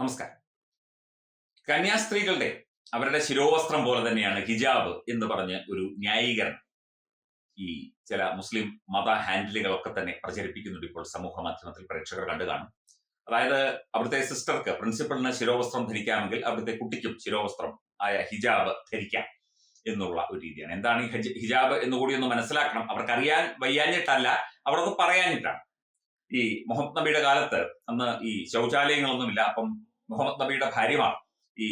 നമസ്കാരം. കന്യാസ്ത്രീകളുടെ അവരുടെ ശിരോവസ്ത്രം പോലെ തന്നെയാണ് ഹിജാബ് എന്ന് പറഞ്ഞ് ഒരു ന്യായീകരണം. ഈ ചില മുസ്ലിം മത ഹാൻഡിലുകളൊക്കെ തന്നെ പ്രചരിപ്പിക്കുന്നുണ്ട് ഇപ്പോൾ സമൂഹ മാധ്യമത്തിൽ പ്രേക്ഷകർ കണ്ടു കാണും. അതായത് അവിടുത്തെ സിസ്റ്റർക്ക് പ്രിൻസിപ്പളിന് ശിരോവസ്ത്രം ധരിക്കാമെങ്കിൽ അവിടുത്തെ കുട്ടിക്കും ശിരോവസ്ത്രം ആയ ഹിജാബ് ധരിക്കാം എന്നുള്ള ഒരു രീതിയാണ്. എന്താണ് ഈ ഹിജാബ് എന്നുകൂടി ഒന്ന് മനസ്സിലാക്കണം. അവർക്കറിയാൻ വയ്യാഞ്ഞിട്ടല്ല അവർ അത് പറയാഞ്ഞിട്ടാണ്. ഈ മുഹമ്മദ് നബിയുടെ കാലത്ത് അന്ന് ഈ ശൗചാലയങ്ങളൊന്നുമില്ല. അപ്പം മുഹമ്മദ് നബിയുടെ ഭാര്യമാർ ഈ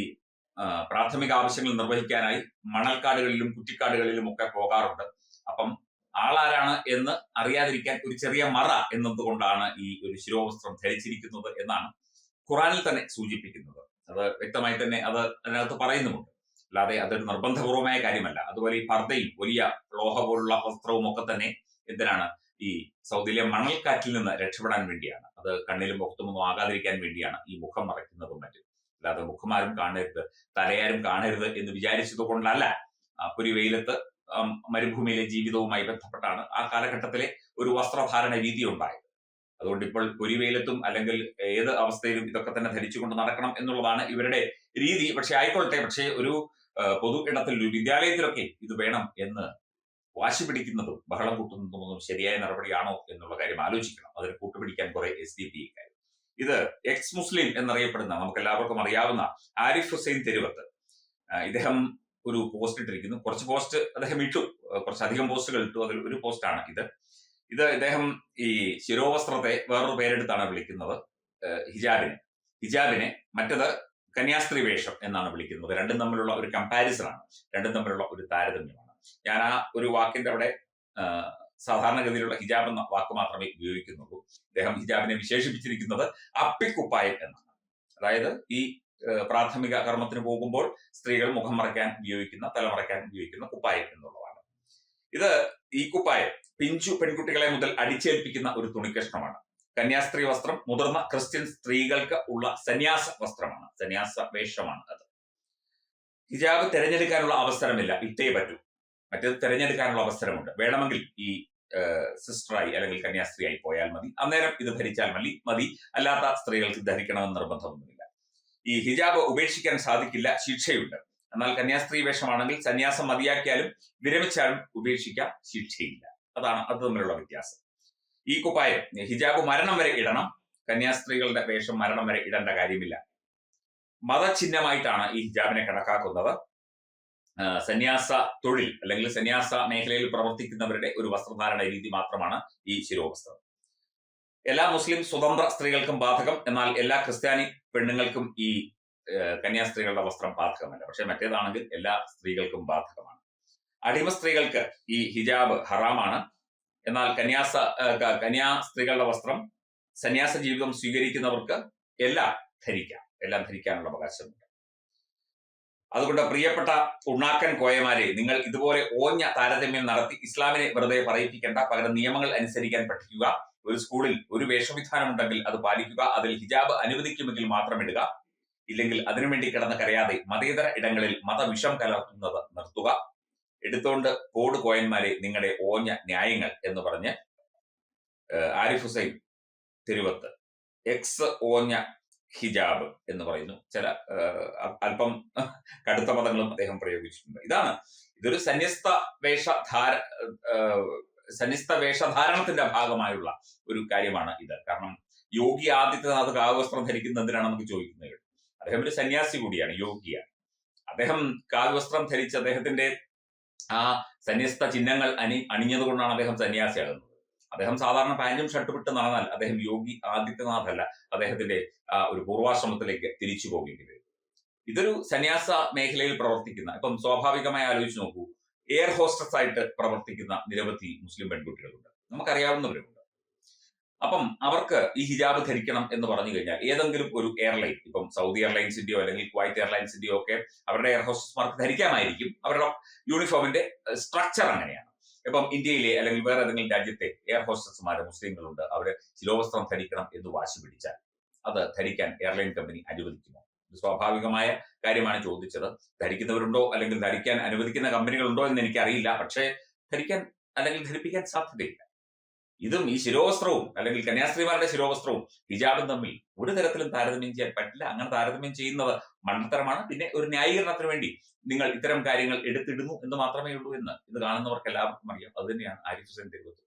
പ്രാഥമിക ആവശ്യങ്ങൾ നിർവഹിക്കാനായി മണൽക്കാടുകളിലും കുറ്റിക്കാടുകളിലും ഒക്കെ പോകാറുണ്ട്. അപ്പം ആളാരാണ് എന്ന് അറിയാതിരിക്കാൻ ഒരു ചെറിയ മറ എന്നതുകൊണ്ടാണ് ഈ ഒരു ശിരോവസ്ത്രം ധരിച്ചിരിക്കുന്നത് എന്നാണ് ഖുറാനിൽ തന്നെ സൂചിപ്പിക്കുന്നത്. അത് വ്യക്തമായി തന്നെ അത് അതിനകത്ത് പറയുന്നുമുണ്ട്. അല്ലാതെ അതൊരു നിർബന്ധപൂർവമായ കാര്യമല്ല. അതുപോലെ ഈ പർദ്ദയും വലിയ ലോഹ പോലുള്ള വസ്ത്രവും ഒക്കെ തന്നെ എന്തിനാണ് ഈ സൗദിയിലെ മണൽക്കാറ്റിൽ നിന്ന് രക്ഷപ്പെടാൻ വേണ്ടിയാണ്. അത് കണ്ണിലും മുഖത്തുമൊന്നും ആകാതിരിക്കാൻ വേണ്ടിയാണ് ഈ മുഖം മറയ്ക്കുന്നതും മറ്റും. അല്ലാതെ മുഖമാരും കാണരുത് തലയാരും കാണരുത് എന്ന് വിചാരിച്ചത് കൊണ്ടല്ല. ആ, ഒരു വെയിലത്ത് മരുഭൂമിയിലെ ജീവിതവുമായി ബന്ധപ്പെട്ടാണ് ആ കാലഘട്ടത്തിലെ ഒരു വസ്ത്രധാരണ രീതി ഉണ്ടായത്. അതുകൊണ്ട് ഇപ്പോൾ ഒരു വെയിലത്തും അല്ലെങ്കിൽ ഏത് അവസ്ഥയിലും ഇതൊക്കെ തന്നെ ധരിച്ചുകൊണ്ട് നടക്കണം എന്നുള്ളതാണ് ഇവരുടെ രീതി. പക്ഷെ ആയിക്കോട്ടെ പക്ഷേ ഒരു പൊതു ഇടത്തിൽ ഒരു വിദ്യാലയത്തിലൊക്കെ ഇത് വേണം എന്ന് വാശി പിടിക്കുന്നതും ബഹളം കൂട്ടുന്നതും ശരിയായ നടപടിയാണോ എന്നുള്ള കാര്യം ആലോചിക്കണം. അതിന് കൂട്ടുപിടിക്കാൻ കുറെ എസ് ഡി പി കാര്യം. ഇത് എക്സ് മുസ്ലിം എന്നറിയപ്പെടുന്ന നമുക്ക് എല്ലാവർക്കും അറിയാവുന്ന ആരിഫ് ഹുസൈൻ തെരുവത്ത് ഇദ്ദേഹം ഒരു പോസ്റ്റ് ഇട്ടിരിക്കുന്നു. കുറച്ച് പോസ്റ്റ് അദ്ദേഹം ഇട്ടു. കുറച്ച് കുറച്ചധികം പോസ്റ്റുകൾ ഇട്ടു. അതിൽ ഒരു പോസ്റ്റാണ് ഇത്. ഇത് ഇദ്ദേഹം ഈ ശിരോവസ്ത്രത്തെ വേറൊരു പേരെടുത്താണ് വിളിക്കുന്നത് ഹിജാബിനെ. ഹിജാബിനെ മറ്റത് കന്യാസ്ത്രീ വേഷം എന്നാണ് വിളിക്കുന്നത്. രണ്ടും തമ്മിലുള്ള ഒരു കമ്പാരിസൺ ആണ്. രണ്ടും തമ്മിലുള്ള ഒരു താരതമ്യമാണ്. ഞാൻ ആ ഒരു വാക്കിന്റെ അവിടെ സാധാരണഗതിയിലുള്ള ഹിജാബ് എന്ന വാക്ക് മാത്രമേ ഉപയോഗിക്കുന്നുള്ളൂ. അദ്ദേഹം ഹിജാബിനെ വിശേഷിപ്പിച്ചിരിക്കുന്നത് അപ്പിക്കുപ്പായം എന്നാണ്. അതായത് ഈ പ്രാഥമിക കർമ്മത്തിന് പോകുമ്പോൾ സ്ത്രീകൾ മുഖം മറയ്ക്കാൻ ഉപയോഗിക്കുന്ന തലമറയ്ക്കാൻ ഉപയോഗിക്കുന്ന കുപ്പായം എന്നുള്ളതാണ്. ഇത് ഈ കുപ്പായം പിഞ്ചു പെൺകുട്ടികളെ മുതൽ അടിച്ചേൽപ്പിക്കുന്ന ഒരു തുണിക്കഷ്ണമാണ്. കന്യാസ്ത്രീ വസ്ത്രം മുതിർന്ന ക്രിസ്ത്യൻ സ്ത്രീകൾക്ക് ഉള്ള സന്യാസ വസ്ത്രമാണ്. സന്യാസ വേഷമാണ് അത്. ഹിജാബ് തിരഞ്ഞെടുക്കാനുള്ള അവസരമില്ല. ഇട്ടേ പറ്റൂ. മറ്റേത് തെരഞ്ഞെടുക്കാനുള്ള അവസരമുണ്ട്. വേണമെങ്കിൽ ഈ സിസ്റ്ററായി അല്ലെങ്കിൽ കന്യാസ്ത്രീയായി പോയാൽ മതി. അന്നേരം ഇത് ധരിച്ചാൽ മതി മതി. അല്ലാത്ത സ്ത്രീകൾക്ക് ധരിക്കണമെന്ന് നിർബന്ധമൊന്നുമില്ല. ഈ ഹിജാബ് ഉപേക്ഷിക്കാൻ സാധിക്കില്ല ശിക്ഷയുണ്ട്. എന്നാൽ കന്യാസ്ത്രീ വേഷമാണെങ്കിൽ സന്യാസം മതിയാക്കിയാലും വിരമിച്ചാലും ഉപേക്ഷിക്കാം ശിക്ഷയില്ല. അതാണ് അത് തമ്മിലുള്ള വ്യത്യാസം. ഈ കുപ്പായം ഹിജാബ് മരണം വരെ ഇടണം. കന്യാസ്ത്രീകളുടെ വേഷം മരണം വരെ ഇടേണ്ട കാര്യമില്ല. മതചിഹ്നമായിട്ടാണ് ഈ ഹിജാബിനെ കണക്കാക്കുന്നത്. സന്യാസ തൊഴിൽ അല്ലെങ്കിൽ സന്യാസ മേഖലയിൽ പ്രവർത്തിക്കുന്നവരുടെ ഒരു വസ്ത്രധാരണ രീതി മാത്രമാണ് ഈ ശിരോവസ്ത്രം. എല്ലാ മുസ്ലിം സ്വതന്ത്ര സ്ത്രീകൾക്കും ബാധകം. എന്നാൽ എല്ലാ ക്രിസ്ത്യാനി പെണ്ണുങ്ങൾക്കും ഈ കന്യാസ്ത്രീകളുടെ വസ്ത്രം ബാധകമല്ല. പക്ഷെ മറ്റേതാണെങ്കിൽ എല്ലാ സ്ത്രീകൾക്കും ബാധകമാണ്. അടിമ സ്ത്രീകൾക്ക് ഈ ഹിജാബ് ഹറാമാണ്. എന്നാൽ കന്യാസ കന്യാ സ്ത്രീകളുടെ വസ്ത്രം സന്യാസ ജീവിതം സ്വീകരിക്കുന്നവർക്ക് എല്ലാം ധരിക്കാം. എല്ലാം ധരിക്കാനുള്ള അവകാശമുണ്ട്. അതുകൊണ്ട് പ്രിയപ്പെട്ട ഉണ്ണാക്കൻ കോയമാരെ നിങ്ങൾ ഇതുപോലെ ഓഞ്ഞ താരതമ്യം നടത്തി ഇസ്ലാമിനെ വെറുതെ പറയിപ്പിക്കേണ്ട പകരം നിയമങ്ങൾ അനുസരിക്കാൻ പഠിക്കുക ഒരു സ്കൂളിൽ ഒരു വേഷവിധാനം ഉണ്ടെങ്കിൽ അത് പാലിക്കുക അതിൽ ഹിജാബ് അനുവദിക്കുമെങ്കിൽ മാത്രം ഇടുക ഇല്ലെങ്കിൽ അതിനുവേണ്ടി കിടന്ന് കരയാതെ മതേതര ഇടങ്ങളിൽ മതവിഷം കലർത്തുന്നത് നിർത്തുക. എടുത്തോണ്ട് കോട് കോയന്മാരെ നിങ്ങളുടെ ഓഞ്ഞ ന്യായങ്ങൾ എന്ന് പറഞ്ഞ് ആരിഫ് ഹുസൈൻ തിരുവത്ത്. എക്സ് ഓഞ്ഞ ഹിജാബ് എന്ന് പറയുന്നു. ചില അല്പം കടുത്ത പദങ്ങളും അദ്ദേഹം പ്രയോഗിച്ചിട്ടുണ്ട്. ഇതാണ് ഇതൊരു സന്യസ്ത വേഷധാര സന്യസ്ത വേഷധാരണത്തിന്റെ ഭാഗമായുള്ള ഒരു കാര്യമാണ് ഇത്. കാരണം യോഗി ആദിത്യനാഥ് കാവ്യവസ്ത്രം ധരിക്കുന്നതിനാണ് നമുക്ക് ചോദിക്കുന്നത് അദ്ദേഹം ഒരു സന്യാസി കൂടിയാണ് യോഗിയാണ്. അദ്ദേഹം കാവ്യവസ്ത്രം ധരിച്ച് അദ്ദേഹത്തിന്റെ ആ സന്യസ്ത ചിഹ്നങ്ങൾ അണി അണിഞ്ഞതുകൊണ്ടാണ് അദ്ദേഹം സന്യാസിയാകുന്നത്. അദ്ദേഹം സാധാരണ പാന്റും ഷർട്ടും ഇട്ട് നടന്നാൽ അദ്ദേഹം യോഗി ആദിത്യനാഥ് അല്ല അദ്ദേഹത്തിന്റെ ഒരു പൂർവാശ്രമത്തിലേക്ക് തിരിച്ചു പോകേണ്ടി വരും. ഇതൊരു സന്യാസ മേഖലയിൽ പ്രവർത്തിക്കുന്ന ഇപ്പം സ്വാഭാവികമായി ആലോചിച്ച് നോക്കൂ എയർ ഹോസ്റ്റസ് ആയിട്ട് പ്രവർത്തിക്കുന്ന നിരവധി മുസ്ലിം പെൺകുട്ടികളുണ്ട്. നമുക്കറിയാവുന്നവരുണ്ട് അപ്പം അവർക്ക് ഈ ഹിജാബ് ധരിക്കണം എന്ന് പറഞ്ഞു കഴിഞ്ഞാൽ ഏതെങ്കിലും ഒരു എയർലൈൻ ഇപ്പം സൗദി എയർലൈൻസിന്റെയോ അല്ലെങ്കിൽ കുവൈറ്റ് എയർലൈൻസിന്റെയോ ഒക്കെ അവരുടെ എയർ ഹോസ്റ്റസ്മാർക്ക് ധരിക്കാമായിരിക്കും. അവരുടെ യൂണിഫോമിന്റെ സ്ട്രക്ചർ അങ്ങനെയാണ്. ഇപ്പം ഇന്ത്യയിലെ അല്ലെങ്കിൽ വേറെ ഏതെങ്കിലും രാജ്യത്തെ എയർ ഹോസ്റ്റസ്മാരെ മുസ്ലിങ്ങളുണ്ട് അവരെ ശിലോവസ്ത്രം ധരിക്കണം എന്ന് വാശി പിടിച്ചാൽ അത് ധരിക്കാൻ എയർലൈൻ കമ്പനി അനുവദിക്കുമോ? സ്വാഭാവികമായ കാര്യമാണ് ചോദിച്ചത്. ധരിക്കുന്നവരുണ്ടോ അല്ലെങ്കിൽ ധരിക്കാൻ അനുവദിക്കുന്ന കമ്പനികളുണ്ടോ എന്ന് എനിക്കറിയില്ല. പക്ഷേ ധരിക്കാൻ അല്ലെങ്കിൽ ധരിപ്പിക്കാൻ സാധ്യതയില്ല. ഇതും ഈ ശിരോവസ്ത്രവും അല്ലെങ്കിൽ കന്യാസ്ത്രീമാരുടെ ശിരോവസ്ത്രവും ഹിജാബും തമ്മിൽ ഒരു തരത്തിലും താരതമ്യം ചെയ്യാൻ പറ്റില്ല. അങ്ങനെ താരതമ്യം ചെയ്യുന്നത് മണ്ടത്തരമാണ്. പിന്നെ ഒരു ന്യായീകരണത്തിന് വേണ്ടി നിങ്ങൾ ഇത്തരം കാര്യങ്ങൾ എടുത്തിടുന്നു എന്ന് മാത്രമേ ഉള്ളൂ എന്ന് ഇത് കാണുന്നവർക്ക് എല്ലാവർക്കും അറിയാം. അത് തന്നെയാണ് ആരിഫ് ഹുസൈൻ തെരുവത്ത്